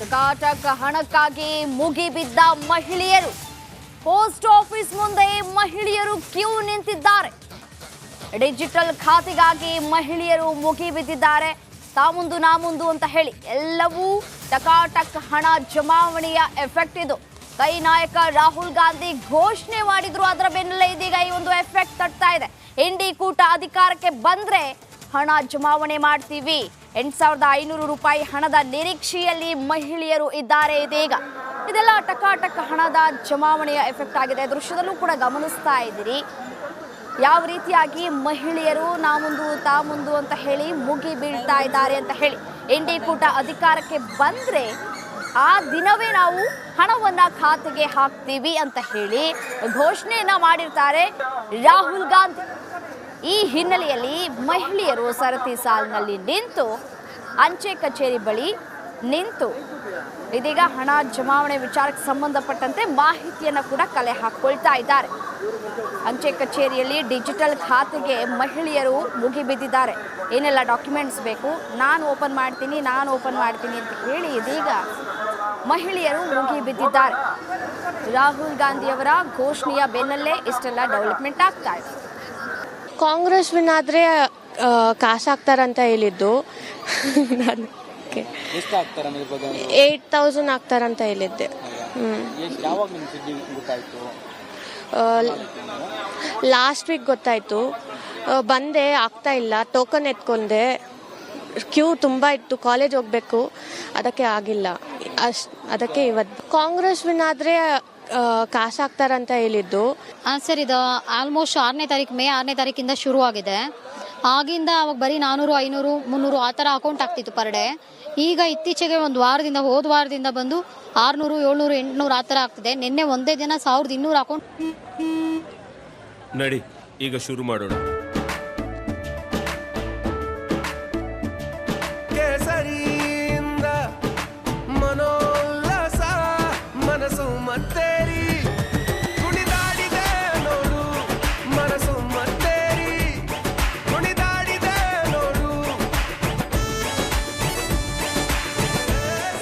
ಟಕಾಟಕ್ ಹಣಕ್ಕಾಗಿ ಮುಗಿಬಿದ್ದ ಮಹಿಳೆಯರು. Post office ಮುಂದೆ ಮಹಿಳೆಯರು ಕ್ಯೂ ನಿಂತಿದ್ದಾರೆ. ಡಿಜಿಟಲ್ ಖಾತೆಗಾಗಿ ಮಹಿಳೆಯರು ಮುಗಿಬಿದ್ದಿದ್ದಾರೆ. ತಾಮುಂದು ನಾ ಮುಂದು ಅಂತ ಹೇಳಿ ಎಲ್ಲವೂ ಟಕಾಟಕ್ ಹಣ ಜಮಾವಣೆಯ ಎಫೆಕ್ಟ್ ಇದು. ಕೈ ನಾಯಕ ರಾಹುಲ್ ಗಾಂಧಿ ಘೋಷಣೆ ಮಾಡಿದ್ರು ಅದರ ಬೆನ್ನಲ್ಲೇ ಇದೀಗ ಈ ಒಂದು ಎಫೆಕ್ಟ್ ತಟ್ತಾ ಇದೆ. ಇಂಡಿ ಕೂಟ ಅಧಿಕಾರಕ್ಕೆ ಬಂದ್ರೆ ಹಣ ಜಮಾವಣೆ ಮಾಡ್ತೀವಿ. ಎಂಟು ಸಾವಿರದ ಐನೂರು ರೂಪಾಯಿ ಹಣದ ನಿರೀಕ್ಷೆಯಲ್ಲಿ ಮಹಿಳೆಯರು ಇದ್ದಾರೆ ಇದೀಗ. ಇದೆಲ್ಲ ಟಕಾಟಕ್ ಹಣದ ಜಮಾವಣೆಯ ಎಫೆಕ್ಟ್ ಆಗಿದೆ. ದೃಶ್ಯದಲ್ಲೂ ಕೂಡ ಗಮನಿಸ್ತಾ ಇದ್ದೀರಿ. ಯಾವ ರೀತಿಯಾಗಿ ಮಹಿಳೆಯರು ನಾ ಮುಂದು ತಾ ಮುಂದು ಅಂತ ಹೇಳಿ ಮುಗಿ ಬೀಳ್ತಾ ಇದ್ದಾರೆ ಅಂತ ಹೇಳಿ ಇಂಡಿ ಕೂಟ ಅಧಿಕಾರಕ್ಕೆ ಬಂದರೆ ಆ ದಿನವೇ ನಾವು ಹಣವನ್ನು ಖಾತೆಗೆ ಹಾಕ್ತೀವಿ ಅಂತ ಹೇಳಿ ಘೋಷಣೆಯನ್ನು ಮಾಡಿರ್ತಾರೆ ರಾಹುಲ್ ಗಾಂಧಿ. ಈ ಹಿನ್ನೆಲೆಯಲ್ಲಿ ಮಹಿಳೆಯರು ಸರತಿ ಸಾಲಿನಲ್ಲಿ ನಿಂತು ಅಂಚೆ ಕಚೇರಿ ಬಳಿ ನಿಂತು ಇದೀಗ ಹಣ ಜಮಾವಣೆ ವಿಚಾರಕ್ಕೆ ಸಂಬಂಧಪಟ್ಟಂತೆ ಮಾಹಿತಿಯನ್ನು ಕೂಡ ಕಲೆ ಹಾಕೊಳ್ತಾ ಇದ್ದಾರೆ. ಅಂಚೆ ಕಚೇರಿಯಲ್ಲಿ ಡಿಜಿಟಲ್ ಖಾತೆಗೆ ಮಹಿಳೆಯರು ಮುಗಿಬಿದ್ದಿದ್ದಾರೆ ಏನೆಲ್ಲ ಡಾಕ್ಯುಮೆಂಟ್ಸ್ ಬೇಕು? ನಾನು ಓಪನ್ ಮಾಡ್ತೀನಿ, ನಾನು ಓಪನ್ ಮಾಡ್ತೀನಿ ಅಂತ ಹೇಳಿ ಇದೀಗ ಮಹಿಳೆಯರು ಮುಗಿಬಿದ್ದಿದ್ದಾರೆ ರಾಹುಲ್ ಗಾಂಧಿಯವರ ಘೋಷಣೆಯ ಬೆನ್ನಲ್ಲೇ ಇಷ್ಟೆಲ್ಲ ಡೆವಲಪ್ಮೆಂಟ್ ಆಗ್ತಾ ಇದೆ. ಕಾಂಗ್ರೆಸ್ ವಿನ್ ಆದರೆ ಕಾಸು ಆಗ್ತಾರಂತ ಹೇಳಿದ್ದು. ನಾನು ಏಯ್ಟ್ ತೌಸಂಡ್ ಆಗ್ತಾರಂತ ಹೇಳಿದ್ದೆ. ಲಾಸ್ಟ್ ವೀಕ್ ಗೊತ್ತಾಯಿತು. ಬಂದೆ ಆಗ್ತಾ ಇಲ್ಲ ಟೋಕನ್ ಎತ್ಕೊಂಡೆ. ಕ್ಯೂ ತುಂಬ ಇತ್ತು ಕಾಲೇಜ್ ಹೋಗ್ಬೇಕು. ಅದಕ್ಕೆ ಆಗಿಲ್ಲ. ಅಷ್ಟು ಅದಕ್ಕೆ ಇವತ್ತು. ಕಾಂಗ್ರೆಸ್ ವಿನ್ ಆದರೆ ಕಾಸು ಹಾಕ್ತಾರಂತ ಹೇಳಿದ್ದು? ಹಾಂ ಸರ್ ಇದು ಆಲ್ಮೋಸ್ಟ್ ಆರನೇ ತಾರೀಕು ಮೇ ಆರನೇ ತಾರೀಕಿಂದ ಶುರು ಆಗಿದೆ ಆಗಿಂದ ಅವಾಗ ಬರೀ ನಾನೂರು ಐನೂರು ಮುನ್ನೂರು ಆ ಥರ ಅಕೌಂಟ್ ಆಗ್ತಿತ್ತು ಪರ್ ಡೇ ಈಗ ಇತ್ತೀಚೆಗೆ ಒಂದು ವಾರದಿಂದ ಹೋದ ವಾರದಿಂದ ಬಂದು ಆರುನೂರು ಏಳ್ನೂರು ಎಂಟುನೂರು ಆ ಥರ ಆಗ್ತಿದೆ. ನಿನ್ನೆ ಒಂದೇ ದಿನ ಸಾವಿರದ ಇನ್ನೂರು ಅಕೌಂಟ್ ನಡಿ ಈಗ ಶುರು ಮಾಡೋಣ.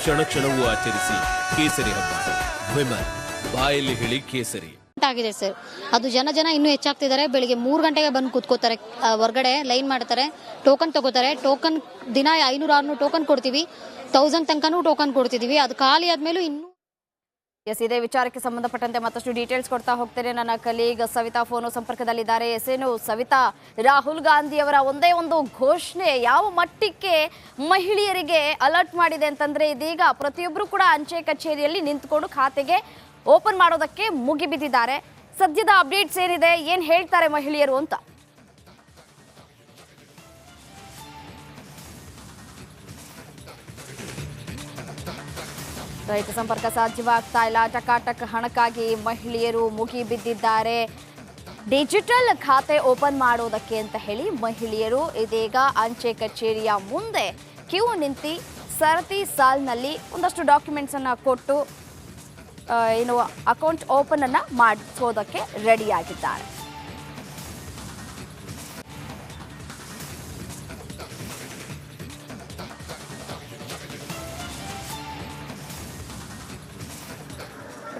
ಕ್ಷಣ ಕ್ಷಣವೂ ಆಚರಿಸಿ ಕೇಸರಿ ಹಬ್ಬ. ವಿಮಲ್, ಬಾಯಲ್ಲಿ ಹೇಳಿ ಕೇಸರಿ. ಆಗಿದೆ ಸರ್. ಅದು ಜನ ಜನ ಇನ್ನೂ ಹೆಚ್ಚಾಗ್ತಿದ್ದಾರೆ. ಬೆಳಿಗ್ಗೆ ಮೂರು ಗಂಟೆಗೆ ಬಂದು ಕೂತ್ಕೋತಾರೆ. ಹೊರ್ಗಡೆ ಲೈನ್ ಮಾಡ್ತಾರೆ. ಟೋಕನ್ ತಗೋತಾರೆ. ಟೋಕನ್ ದಿನ ಐನೂರು ಆರುನೂರು ಟೋಕನ್ ಕೊಡ್ತೀವಿ. ತೌಸಂಡ್ ತನಕನೂ ಟೋಕನ್ ಕೊಡ್ತಿದ್ದೀವಿ ಅದು ಖಾಲಿ ಆದ್ಮೇಲೂ ಇನ್ನೂ ಎಸ್, ಇದೇ ವಿಚಾರಕ್ಕೆ ಸಂಬಂಧಪಟ್ಟಂತೆ ಮತ್ತಷ್ಟು ಡೀಟೇಲ್ಸ್ ಕೊಡ್ತಾ ಹೋಗ್ತೇನೆ. ನನ್ನ ಕಲೀಗ್ ಸವಿತಾ ಫೋನು ಸಂಪರ್ಕದಲ್ಲಿದ್ದಾರೆ. ಎಸ್, ಏನು ಸವಿತಾ, ರಾಹುಲ್ ಗಾಂಧಿಯವರ ಒಂದೇ ಒಂದು ಘೋಷಣೆ ಯಾವ ಮಟ್ಟಕ್ಕೆ ಮಹಿಳೆಯರಿಗೆ ಅಲರ್ಟ್ ಮಾಡಿದೆ ಅಂತಂದ್ರೆ ಇದೀಗ ಪ್ರತಿಯೊಬ್ಬರು ಕೂಡ ಅಂಚೆ ಕಚೇರಿಯಲ್ಲಿ ನಿಂತ್ಕೊಂಡು ಖಾತೆಗೆ ಓಪನ್ ಮಾಡೋದಕ್ಕೆ ಮುಗಿಬಿದ್ದಿದ್ದಾರೆ. ಸದ್ಯದ ಅಪ್ಡೇಟ್ಸ್ ಏನಿದೆ? ಏನು ಹೇಳ್ತಾರೆ ಮಹಿಳೆಯರು ಅಂತ? ರೈತ ಸಂಪರ್ಕ ಸಾಧ್ಯವಾಗ್ತಾ ಇಲ್ಲ. ಟಕಾಟಕ್ ಹಣಕ್ಕಾಗಿ ಮಹಿಳೆಯರು ಮುಗಿ ಬಿದ್ದಿದ್ದಾರೆ. ಡಿಜಿಟಲ್ ಖಾತೆ ಓಪನ್ ಮಾಡೋದಕ್ಕೆ ಅಂತ ಹೇಳಿ ಮಹಿಳೆಯರು ಇದೀಗ ಅಂಚೆ ಕಚೇರಿಯ ಮುಂದೆ ಕ್ಯೂ ನಿಂತಿ ಸರತಿ ಸಾಲ್ನಲ್ಲಿ ಒಂದಷ್ಟು ಡಾಕ್ಯುಮೆಂಟ್ಸ್ ಅನ್ನ ಕೊಟ್ಟು ಏನು ಅಕೌಂಟ್ ಓಪನ್ ಅನ್ನ ಮಾಡಿಸೋದಕ್ಕೆ ರೆಡಿಯಾಗಿದ್ದಾರೆ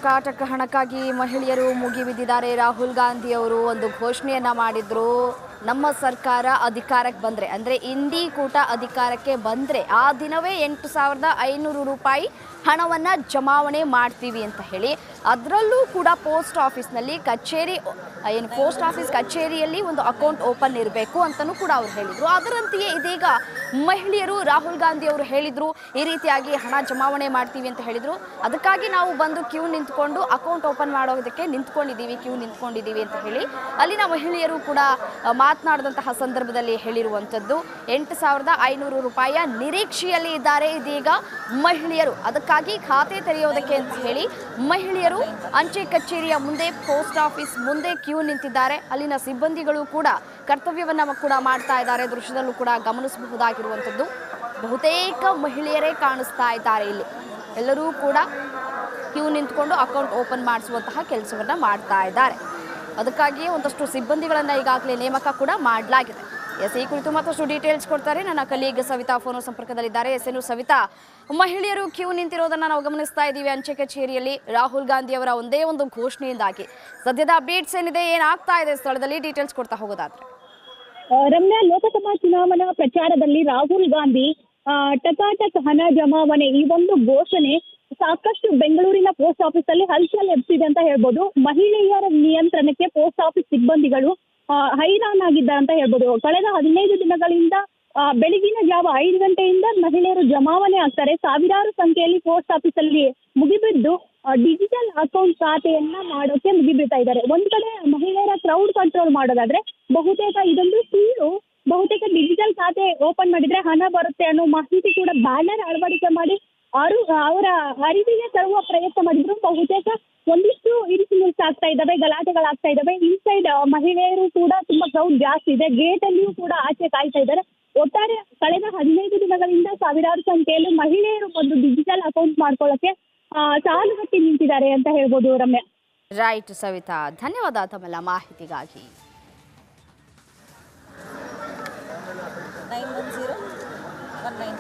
ಕಾಟಕ ಹಣಕ್ಕಾಗಿ ಮಹಿಳೆಯರು ಮುಗಿಬಿದ್ದಿದ್ದಾರೆ. ರಾಹುಲ್ ಗಾಂಧಿ ಅವರು ಒಂದು ಘೋಷಣೆಯನ್ನ ಮಾಡಿದ್ರು. ನಮ್ಮ ಸರ್ಕಾರ ಅಧಿಕಾರಕ್ಕೆ ಬಂದರೆ, ಅಂದರೆ ಇಂಡಿ ಕೂಟ ಅಧಿಕಾರಕ್ಕೆ ಬಂದರೆ ಆ ದಿನವೇ ಎಂಟು ಸಾವಿರದ ಐನೂರು ರೂಪಾಯಿ ಹಣವನ್ನು ಜಮಾವಣೆ ಮಾಡ್ತೀವಿ ಅಂತ ಹೇಳಿ, ಅದರಲ್ಲೂ ಕೂಡ ಪೋಸ್ಟ್ ಆಫೀಸ್ನಲ್ಲಿ ಕಚೇರಿ, ಏನು ಪೋಸ್ಟ್ ಆಫೀಸ್ ಕಚೇರಿಯಲ್ಲಿ ಒಂದು ಅಕೌಂಟ್ ಓಪನ್ ಇರಬೇಕು ಅಂತಲೂ ಕೂಡ ಅವ್ರು ಹೇಳಿದ್ರು. ಅದರಂತೆಯೇ ಇದೀಗ ಮಹಿಳೆಯರು ರಾಹುಲ್ ಗಾಂಧಿ ಅವರು ಹೇಳಿದರು, ಈ ರೀತಿಯಾಗಿ ಹಣ ಜಮಾವಣೆ ಮಾಡ್ತೀವಿ ಅಂತ ಹೇಳಿದರು. ಅದಕ್ಕಾಗಿ ನಾವು ಬಂದು ಕ್ಯೂ ನಿಂತ್ಕೊಂಡು ಅಕೌಂಟ್ ಓಪನ್ ಮಾಡೋದಕ್ಕೆ ನಿಂತ್ಕೊಂಡಿದ್ದೀವಿ, ಕ್ಯೂ ನಿಂತ್ಕೊಂಡಿದ್ದೀವಿ ಅಂತ ಹೇಳಿ. ಅಲ್ಲಿನ ಮಹಿಳೆಯರು ಕೂಡ ಮಾತನಾಡಿದಂತಹ ಸಂದರ್ಭದಲ್ಲಿ ಹೇಳಿರುವಂಥದ್ದು, ಎಂಟು ಸಾವಿರದ ಐನೂರು ರೂಪಾಯಿಯ ನಿರೀಕ್ಷೆಯಲ್ಲಿ ಇದ್ದಾರೆ. ಇದೀಗ ಮಹಿಳೆಯರು, ಅದಕ್ಕಾಗಿ ಖಾತೆ ತೆರೆಯೋದಕ್ಕೆ ಅಂತ ಹೇಳಿ ಮಹಿಳೆಯರು ಅಂಚೆ ಕಚೇರಿಯ ಮುಂದೆ, ಪೋಸ್ಟ್ ಆಫೀಸ್ ಮುಂದೆ ಕ್ಯೂ ನಿಂತಿದ್ದಾರೆ. ಅಲ್ಲಿನ ಸಿಬ್ಬಂದಿಗಳು ಕೂಡ ಕರ್ತವ್ಯವನ್ನು ಕೂಡ ಮಾಡ್ತಾ ಇದ್ದಾರೆ. ದೃಶ್ಯದಲ್ಲೂ ಕೂಡ ಗಮನಿಸಬಹುದಾಗಿರುವಂಥದ್ದು ಬಹುತೇಕ ಮಹಿಳೆಯರೇ ಕಾಣಿಸ್ತಾ ಇದ್ದಾರೆ ಇಲ್ಲಿ. ಎಲ್ಲರೂ ಕೂಡ ಕ್ಯೂ ನಿಂತ್ಕೊಂಡು ಅಕೌಂಟ್ ಓಪನ್ ಮಾಡಿಸುವಂತಹ ಕೆಲಸವನ್ನು ಮಾಡ್ತಾ ಇದ್ದಾರೆ. ಅದಕ್ಕಾಗಿಯೇ ಒಂದಷ್ಟು ಸಿಬ್ಬಂದಿಗಳನ್ನು ಈಗಾಗಲೇ ನೇಮಕ ಕೂಡ ಮಾಡಲಾಗಿದೆ. ಎಸ್ ಈ ಕುರಿತು ಮತ್ತಷ್ಟು ಡೀಟೇಲ್ಸ್ ಕೊಡ್ತಾರೆ. ನನ್ನ ಕಲೀಗ್ ಸವಿತಾ ಫೋನು ಸಂಪರ್ಕದಲ್ಲಿದ್ದಾರೆ. ಎಸ್ ಏನು ಸವಿತಾ, ಮಹಿಳೆಯರು ಕ್ಯೂ ನಿಂತಿರೋದನ್ನ ನಾವು ಗಮನಿಸ್ತಾ ಇದ್ದೀವಿ. ಅಂಚೆ ಕಚೇರಿಯಲ್ಲಿ ರಾಹುಲ್ ಗಾಂಧಿ ಅವರ ಒಂದೇ ಒಂದು ಘೋಷಣೆಯಿಂದಾಗಿ. ಸದ್ಯದ ಅಪ್ಡೇಟ್ಸ್ ಏನಿದೆ, ಏನಾಗ್ತಾ ಇದೆ, ಸ್ಥಳದಲ್ಲಿ ಡೀಟೇಲ್ಸ್ ಕೊಡ್ತಾ ಹೋಗೋದಾದ್ರೆ. ರಮ್ಯಾ, ಲೋಕಸಭಾ ಚುನಾವಣಾ ಪ್ರಚಾರದಲ್ಲಿ ರಾಹುಲ್ ಗಾಂಧಿ ಟಕಾಟಕ್ ಹಣ ಜಮಾವಣೆ ಈ ಒಂದು ಘೋಷಣೆ ಸಾಕಷ್ಟು ಬೆಂಗಳೂರಿನ ಪೋಸ್ಟ್ ಆಫೀಸ್ ಅಲ್ಲಿ ಹಲ್ಚಲ್ ಎಬ್ಸಿದೆ ಅಂತ ಹೇಳ್ಬೋದು. ಮಹಿಳೆಯರ ನಿಯಂತ್ರಣಕ್ಕೆ ಪೋಸ್ಟ್ ಆಫೀಸ್ ಸಿಬ್ಬಂದಿಗಳು ಹೈರಾಣ್ ಆಗಿದ್ದಾರೆ ಅಂತ ಹೇಳ್ಬೋದು. ಕಳೆದ ಹದಿನೈದು ದಿನಗಳಿಂದ ಬೆಳಗಿನ ಜಾವ ಐದು ಗಂಟೆಯಿಂದ ಮಹಿಳೆಯರು ಜಮಾವಣೆ ಆಗ್ತಾರೆ. ಸಾವಿರಾರು ಸಂಖ್ಯೆಯಲ್ಲಿ ಪೋಸ್ಟ್ ಆಫೀಸ್ ಅಲ್ಲಿ ಮುಗಿಬಿದ್ದು ಡಿಜಿಟಲ್ ಅಕೌಂಟ್ ಖಾತೆಯನ್ನ ಮಾಡೋಕೆ ಮುಗಿಬಿಡ್ತಾ ಇದ್ದಾರೆ. ಒಂದ್ ಕಡೆ ಮಹಿಳೆಯರ ಕ್ರೌಡ್ ಕಂಟ್ರೋಲ್ ಮಾಡೋದಾದ್ರೆ ಬಹುತೇಕ ಇದೊಂದು ಸುಳ್ಳು ಬಹುತೇಕ ಡಿಜಿಟಲ್ ಖಾತೆ ಓಪನ್ ಮಾಡಿದ್ರೆ ಹಣ ಬರುತ್ತೆ ಅನ್ನೋ ಮಾಹಿತಿ ಕೂಡ ಬ್ಯಾನರ್ ಅಳವಡಿಕೆ ಮಾಡಿ ಅವರು ಅವರ ಅರಿವಿಗೆ ತರುವ ಪ್ರಯತ್ನ ಮಾಡಿದ್ರು. ಬಹುತೇಕ ಒಂದಿಷ್ಟು ಇನ್ಸಿಡೆಂಟ್ಸ್ ಆಗ್ತಾ ಇದ್ದಾವೆ ಗಲಾಟೆಗಳಾಗ್ತಾ ಇದ್ದಾವೆ ಇನ್ಸೈಡ್ ಮಹಿಳೆಯರು ಕೂಡ ತುಂಬಾ ಕ್ರೌಡ್ ಜಾಸ್ತಿ ಇದೆ. ಗೇಟ್ ಅಲ್ಲಿಯೂ ಕೂಡ ಆಚೆ ಕಾಯ್ತಾ ಇದ್ದಾರೆ. ಒಟ್ಟಾರೆ ಕಳೆದ ಹದಿನೈದು ದಿನಗಳಿಂದ ಸಾವಿರಾರು ಸಂಖ್ಯೆಯಲ್ಲಿ ಮಹಿಳೆಯರು ಒಂದು ಡಿಜಿಟಲ್ ಅಕೌಂಟ್ ಮಾಡ್ಕೊಳ್ಳೋಕೆ ಸಾಲುಗಟ್ಟಿ ನಿಂತಿದ್ದಾರೆ ಅಂತ ಹೇಳ್ಬೋದು ರಮ್ಯಾ. ರೈಟ್ ಸವಿತಾ ಧನ್ಯವಾದ ತಮ್ಮೆಲ್ಲ ಮಾಹಿತಿಗಾಗಿ nine one zero one nine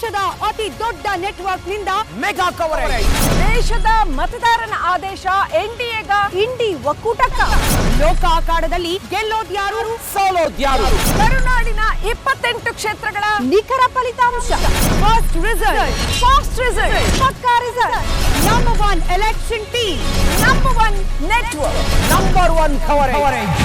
ದೇಶದ ಅತಿ ದೊಡ್ಡ ನೆಟ್ವರ್ಕ್ನಿಂದ ಮೆಗಾ ಕವರೇಜ್ ದೇಶದ ಮತದಾರನ ಆದೇಶ ಎನ್ಡಿಎಗ ಇಂಡಿ ಒಕ್ಕೂಟಕ್ಕ. ಲೋಕ ಅಖಾಡದಲ್ಲಿ ಗೆಲ್ಲೋದ್ಯಾರು? ಸೋಲೋದ್ಯಾರು. ಕರುನಾಡಿನ ಇಪ್ಪತ್ತೆಂಟು ಕ್ಷೇತ್ರಗಳ ನಿಖರ ಫಲಿತಾಂಶ. ಫಸ್ಟ್ ರಿಸಲ್ಟ್ ಫಾಸ್ಟ್ ರಿಸಲ್ಟ್ ಪಕ್ಕಾ result number one election team number one network number one coverage